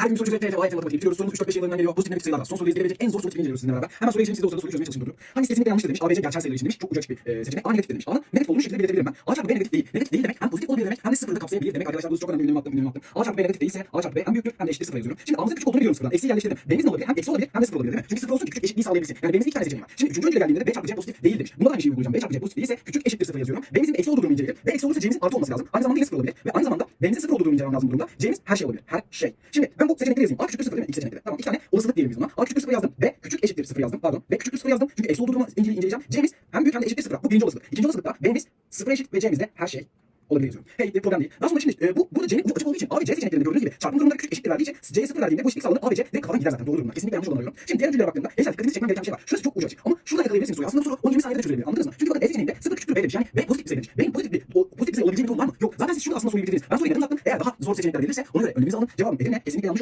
Her gün çözerek TFA, AYT matematik bitiriyoruz. Sorumuz 3-4-5 yıllarından geliyor. Pozitif negatif sayılarla. Son soruyu ezberleyebilecek en zor soru tipini inceliyoruz sizinle beraber. Hemen soruya geçelim siz de o sırada soruyu çözmeye çalışın durup. Hangisi kesinlikle yanlıştır demiş. ABC gerçel sayılar için demiş. Çok ucu bir e, seçenek. A negatif demiş. A'nın negatif olduğunu şekilde belirtebilirim ben. A çarpı B negatif değil. Negatif değil demek hem hem de sıfırı da kapsayabilir demek. Arkadaşlar bu çok önemli bir ünlem attım, ünlem attım. A çarpı B negatif değilse A çarpı B hem büyüktür hem de eşittir sıfıra yazıyorum. Şimdi A'mızın küçük olduğunu biliyorum sıfırdan. Eksiği yerleştirdim. B'miz ne olabilir? Hem eksi olabilir hem de sıfır olabilir değil mi? Çünkü sıfır olsun küçük eşitliği sağlayabilsin. Yani B'mizin iki tane seçeneği var. Şimdi üçüncü öncüle geldiğinde de B çarpı C pozitif değil demiş. Bunda da aynı şeyi uygulayacağım. B çarpı C pozitif değilse küçük eşittir sıfır yazıyorum. B'mizin eksi olduğu durumu inceleyelim. B eksi olursa C'mizin artı olması lazım. Aynı zamanda yine sıfır olabilir. Ve aynı zamanda B'mizin sıfır olduğu durumu lazım durumda. C'miz her şey olabilir. Her şey. Şimdi ben bu seçenekleri yazayım. A küçüktür sıfır değil mi? İki seçenekleri. Tamam iki tane olasılık diyelim biz buna. A küçüktür sıfır yazdım. B küçük eşittir sıfır yazdım. Pardon. B küçüktür sıfır yazdım. Çünkü eksi olduğu inceleyeceğim. C'miz hem büyük hem de eşittir sıfıra. Bu birinci olasılık. İkinci olasılıkta B'miz sıfıra eşit ve C'miz de her şey olabilir. Hey bir problem değil. Daha sonra şimdi e, bu burada C'nin ucu açık olduğu için A ve C seçeneklerinde gördüğünüz gibi çarpım durumunda küçük eşittir verdiği için C'ye sıfır verdiğimde bu eşitlik sağlanır. A ve C direkt kafadan gider zaten. Doğru durumda. Kesinlikle yanlış olanı arıyorum. Şimdi diğer öncülere baktığımda gençler dikkatinizi çekmem gereken şey var. Şurası çok ucu açık. Ama şuradan yakalayabilirsiniz soruyu. Aslında soru 10-20 saniyede çözülebilir. Anladınız mı? Çünkü bakın E seçeneğinde sıfır küçüktür B demiş. Yani B pozitif bir sayı demiş. B'nin pozitif bir, o, pozitif bir sayı olabileceği bir durum var mı? Yok. Zaten siz şurada aslında soruyu bitirdiniz. Ben soruyu neden uzattım? Eğer daha zor seçenekler verilirse ona göre önleminizi alın. Cevabım Edirne kesinlikle yanlış oldu.